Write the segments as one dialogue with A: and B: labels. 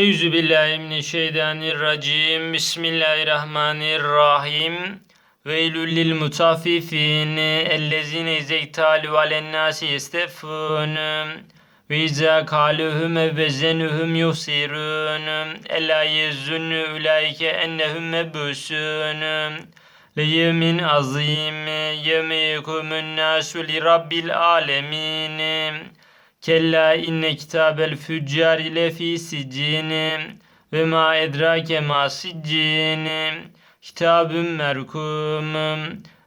A: Eûzü billahi mineşşeytanirracim. Bismillahirrahmanirrahim. Veylül lil mutaffifin. Ellezine izektalu alen nasi yestefun ve izâ kâluhum ve zenuhum yusirun ellâ yezzunnu ulaike ennehum mebusun liyevmin azim yevme yekumun nasu li rabbil alemin Kella inne kitabel füccari lefi sicin ve ma edrake ma siccin kitabun merkum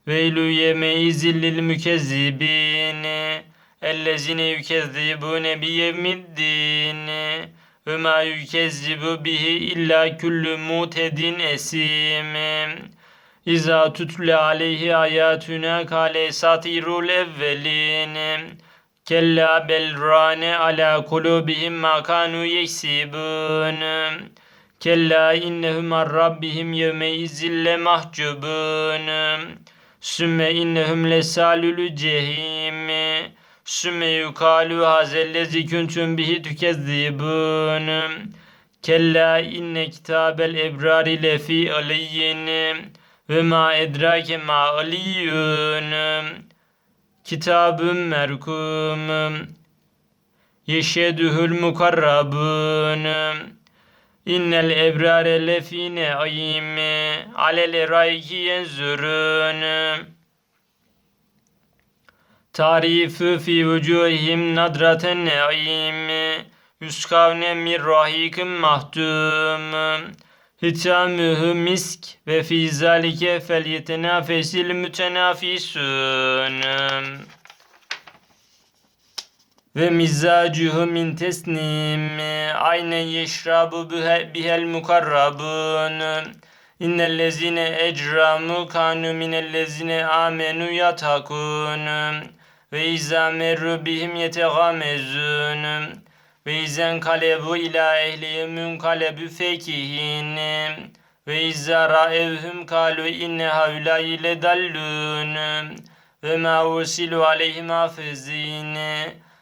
A: veylü yemeizil lil mükezzibin ellezine yükezzibune bi yevmiddin ve ma yükezzibu bihi illa kullu mutedin esim İza tutla aleyhi ayatuna kale satirul evvelin Kella bel rane ala kulubihim ma kanu yeksibun. Kella innehum ar rabbihim yevme izille mahcubun. Sümme innehum lesalülü cehim. Sümme yukalu hazellezi kuntum bihi tükezzibun. Kella inne kitabel ebrari lefi aliyyin. Ve ma edrake ma aliyyun. Kitabın merkum Yeşedühül mukarrabun. İnnel ebrare lefî ne'im Alel erayki yenzurun. Tarifu fi vucuhihim nadraten ne'im Yuskavne min rahikim mahdum Hitamühü misk ve fi zalike fel yetenafesil mütenafisun. Ve mizacuhu min tesnim aynen yeşrabu bihel mukarrabun. İnnellezine ecramu kanu minellezine amenu yatakun. Ve izâ merru bihim yetegamezun. Ve izen kalebu ila ehlihim kalebu fekihin. Ve izâ ra'evhum kalu inne havlâi ledallûn. Ve ma ursilu aleyhim hafizîn.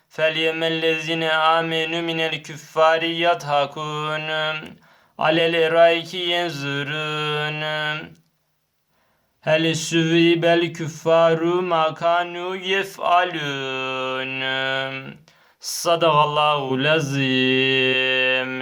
A: Felyemellezine amenu minel küffari yathakun. Alel eraiki yenzurun. Hel süvibel küffaru ma kanu صدق الله العظيم.